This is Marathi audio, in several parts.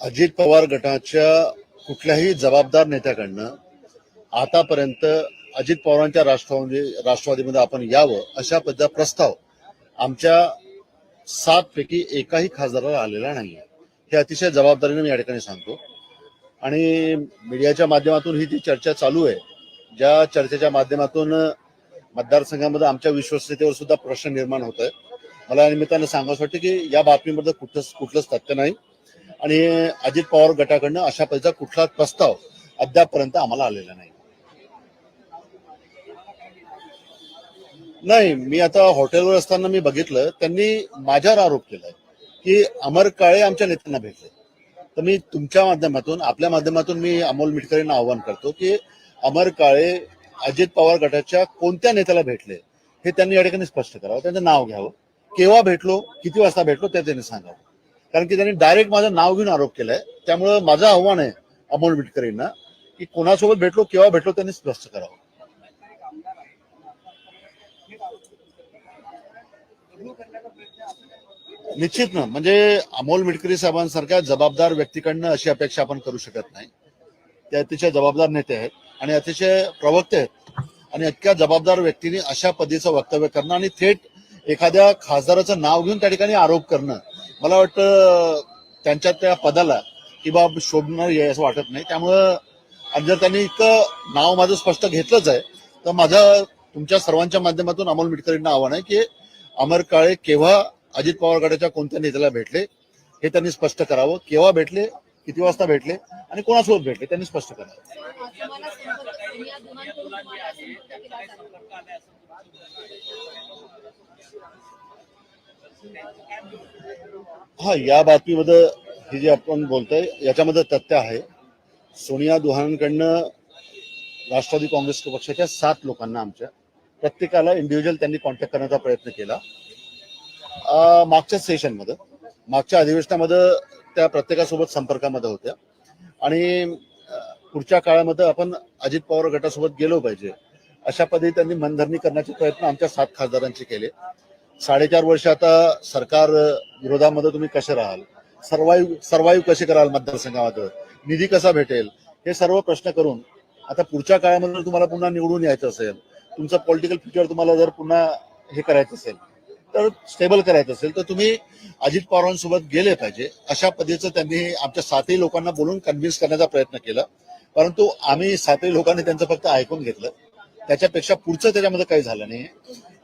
अजित पवार गटाच्या कुठल्याही जबाबदार नेत्याकडनं आतापर्यंत अजित पवारांच्या राष्ट्रवादी राष्ट्रवादीमध्ये आपण यावं अशा पद्धतीचा प्रस्ताव आमच्या सात पैकी एकाही खासदाराला आलेला नाही हे अतिशय जबाबदारीने मी या ठिकाणी सांगतो. आणि मीडियाच्या माध्यमातून ही जी चर्चा चालू आहे ज्या चर्चेच्या माध्यमातून मतदारसंघामध्ये आमच्या विश्वसनीयतेवर सुद्धा प्रश्न निर्माण होत आहे मला या निमित्तानं सांगावं वाटतं की या बातमीमध्ये कुठलंच कुठलंच तथ्य नाही. आणि अजित पवार गटाकडनं अशा पद्धतीचा कुठलाच प्रस्ताव अद्यापपर्यंत आम्हाला आलेला नाही. नाही मी आता हॉटेलवर असताना मी बघितलं त्यांनी माझ्यावर आरोप केलाय की अमर काळे आमच्या नेत्यांना भेटले. तर मी तुमच्या माध्यमातून आपल्या माध्यमातून मी अमोल मिटकरींना आव्हान करतो की अमर काळे अजित पवार गटाच्या कोणत्या नेत्याला भेटले हे त्यांनी या ठिकाणी स्पष्ट करावं. त्यांचं नाव घ्यावं. केव्हा भेटलो किती वाजता भेटलो ते त्यांनी सांगावं. कारण की त्यांनी डायरेक्ट माझं नाव घेऊन आरोप केलाय. त्यामुळं माझं आव्हान आहे अमोल मिटकरींना की कोणासोबत भेटलो केव्हा भेटलो त्यांनी स्पष्ट करावं. निश्चित ना. म्हणजे अमोल मिटकरी साहेबांसारख्या जबाबदार व्यक्तीकडनं अशी अपेक्षा आपण करू शकत नाही. ते अतिशय जबाबदार नेते आहेत. आणि अतिशय प्रवक्ते आहेत. आणि इतक्या जबाबदार व्यक्तीने अशा पद्धतीचं वक्तव्य करणं आणि थेट एखाद्या खासदाराचं नाव घेऊन त्या ठिकाणी आरोप करणं. मला वाटतं त्यांच्या त्या पदाला की बाब शोभणार आहे असं वाटत नाही. त्यामुळं आणि जर त्यांनी इतकं नाव माझं स्पष्ट घेतलंच आहे तर माझं तुमच्या सर्वांच्या माध्यमातून अमोल मिटकरींना आव्हान आहे की अमर काळे केव्हा अजित पवार गटाच्या कोणत्या नेत्याला भेटले हे त्यांनी स्पष्ट करावं. केव्हा भेटले किती वाजता भेटले आणि कोणासोबत भेटले त्यांनी स्पष्ट करावं हा या बातमीमध्ये हे जे आपण बोलतोय याच्यामध्ये तथ्य आहे. सोनिया दुहानकडनं राष्ट्रवादी काँग्रेस पक्षाच्या सात लोकांना आमच्या प्रत्येकाला इंडिव्हिज्युअल त्यांनी कॉन्टॅक्ट करण्याचा प्रयत्न केला. मागच्या सेशनमध्ये मागच्या अधिवेशनामध्ये त्या प्रत्येकासोबत संपर्कामध्ये होत्या. आणि पुढच्या काळामध्ये आपण अजित पवार गटासोबत गेलो पाहिजे अशा पद्धती त्यांनी मनधरणी करण्याचे प्रयत्न आमच्या सात खासदारांचे केले. साडेचार वर्ष आता सरकार विरोधामध्ये तुम्ही कसे राहाल? सर्वाईव्ह सर्वाईव्ह कसे कराल मतदारसंघामध्ये? निधी कसा भेटेल? हे सर्व प्रश्न करून आता पुढच्या काळामध्ये तुम्हाला पुन्हा निवडून यायचं असेल तुमचं पॉलिटिकल फ्युचर तुम्हाला जर पुन्हा हे करायचं असेल तर स्टेबल करायचं असेल तर तुम्ही अजित पवारांसोबत गेले पाहिजे. अशा पद्धतीचं त्यांनी आमच्या सातही लोकांना बोलून कन्व्हिन्स करण्याचा प्रयत्न केला. परंतु आम्ही सातही लोकांनी त्यांचं फक्त ऐकून घेतलं. त्याच्यापेक्षा पुढचं त्याच्यामध्ये काही झालं नाही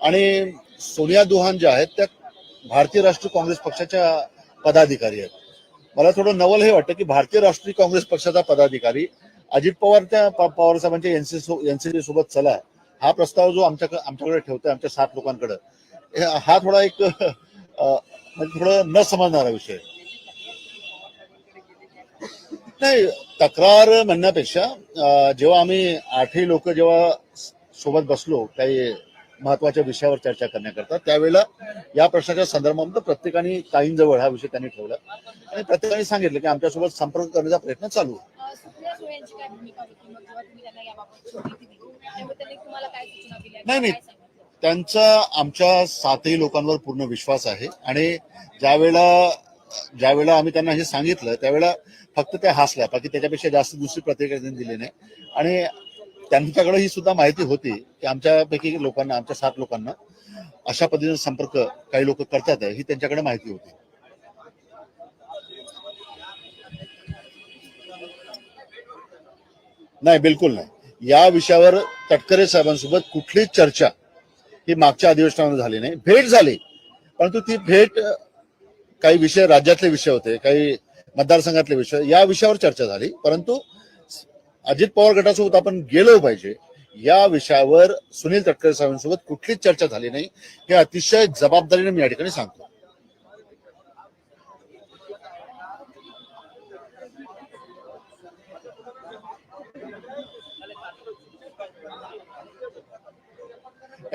आणि सोनिया दुहान ज्या आहेत त्या भारतीय राष्ट्रीय काँग्रेस पक्षाच्या पदाधिकारी आहेत. मला थोडं नवल हे वाटतं की भारतीय राष्ट्रीय काँग्रेस पक्षाचा पदाधिकारी अजित पवार त्या पवार साहेबांच्या एनसीसी एनसीसी सोबत चला. हा प्रस्ताव जो आमच्याकडे आमच्याकडे ठेवतोय आमच्या सात लोकांकडे हे- थोडा एक म्हणजे थोडं न समजणारा विषय. नाही तक्रार म्हणण्यापेक्षा जेव्हा आम्ही आठही लोक जेव्हा सोबत बसलो काही महत्त्वाच्या विषयावर चर्चा करण्याकरता त्यावेळेला या प्रश्नाच्या संदर्भामध्ये प्रत्येकाने काहींजवळ हा विषय त्यांनी ठेवला. आणि प्रत्येकाने सांगितलं की आमच्यासोबत संपर्क करण्याचा प्रयत्न चालू नाही, नाही. त्यांचा आमच्या सातही लोकांवर पूर्ण विश्वास आहे. आणि ज्यावेळेला ज्यावेळेला आम्ही त्यांना हे सांगितलं त्यावेळेला फक्त त्या हसल्या बाकी त्याच्यापेक्षा जास्त दुसरी प्रतिक्रिया त्यांनी दिली नाही. आणि त्यांच्याकडे ही सुद्धा माहिती होती की आमच्यापैकी लोकांना आमच्या सात लोकांना अशा पद्धतीने संपर्क काही लोक करतात ही त्यांच्याकडे माहिती होती. नाही बिलकुल नाही. या विषयावर तटकरे साहेबांसोबत कुठलीच चर्चा ही मागच्या अधिवेशनामध्ये झाली नाही. भेट झाली. परंतु ती भेट काही विषय राज्यातले विषय होते काही मतदारसंघातले विषय या विषयावर चर्चा झाली. परंतु अजित पवार गटासोबत आपण गेलो पाहिजे. या विषयावर सुनील तटकरे साहेबांसोबत कुठलीच चर्चा झाली नाही. हे अतिशय जबाबदारीने मी या ठिकाणी सांगतो.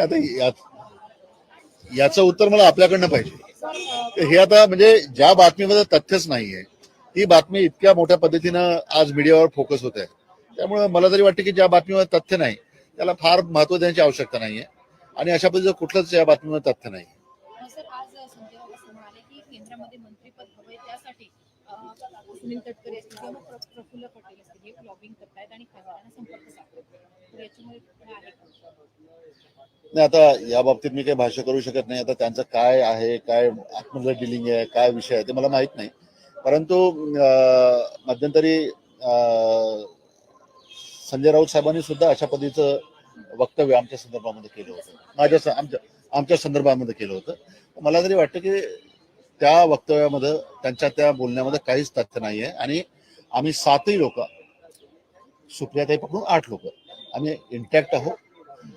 आता यात- याचं उत्तर मला आपल्याकडनं पाहिजे. हे आता म्हणजे ज्या बातमीमध्ये तथ्यच नाहीये ती बातमी इतक्या मोठ्या पद्धतीनं आज मीडियावर फोकस होत आहे. त्यामुळे मला तरी वाटतं की ज्या बातमीमध्ये तथ्य नाही त्याला फार महत्त्व देण्याची आवश्यकता नाहीये. आणि अशा पद्धतीचं कुठलंच या बातमीमध्ये तथ्य नाही सुनील तटकरे असतील किंवा मग प्रफुल्ल पटेल असतील हे लॉबिंग करतायत आणि खासदारांना संपर्क साधतात तर याच्यामध्ये आहे नाही आता या बाबतीत मी काही भाष्य करू शकत नाही. आता त्यांचं काय आहे काय आतमधलं डिलिंग आहे काय विषय आहे ते मला माहीत नाही. परंतु मध्यंतरी संजय राऊत साहेबांनी सुद्धा अशा पद्धतीचं वक्तव्य आमच्या संदर्भामध्ये केलं होतं. माझ्या आमच्या आमच्या संदर्भामध्ये केलं होतं. मला तरी वाटतं की त्या वक्तव्यामध्ये त्यांच्या त्या बोलण्यामध्ये काहीच तथ्य नाही आहे आणि आम्ही सातही लोक सुप्रियाताई पकडून आठ लोक आम्ही इंटॅक्ट आहोत.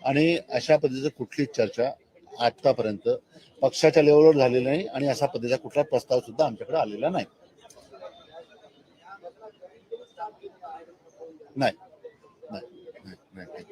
आणि अशा पद्धतीचं कुठलीच चर्चा आतापर्यंत पक्षाच्या लेवलवर झालेली नाही आणि अशा पद्धतीचा कुठला प्रस्ताव सुद्धा आमच्याकडे आलेला नाही. नाही. नाही. नाही.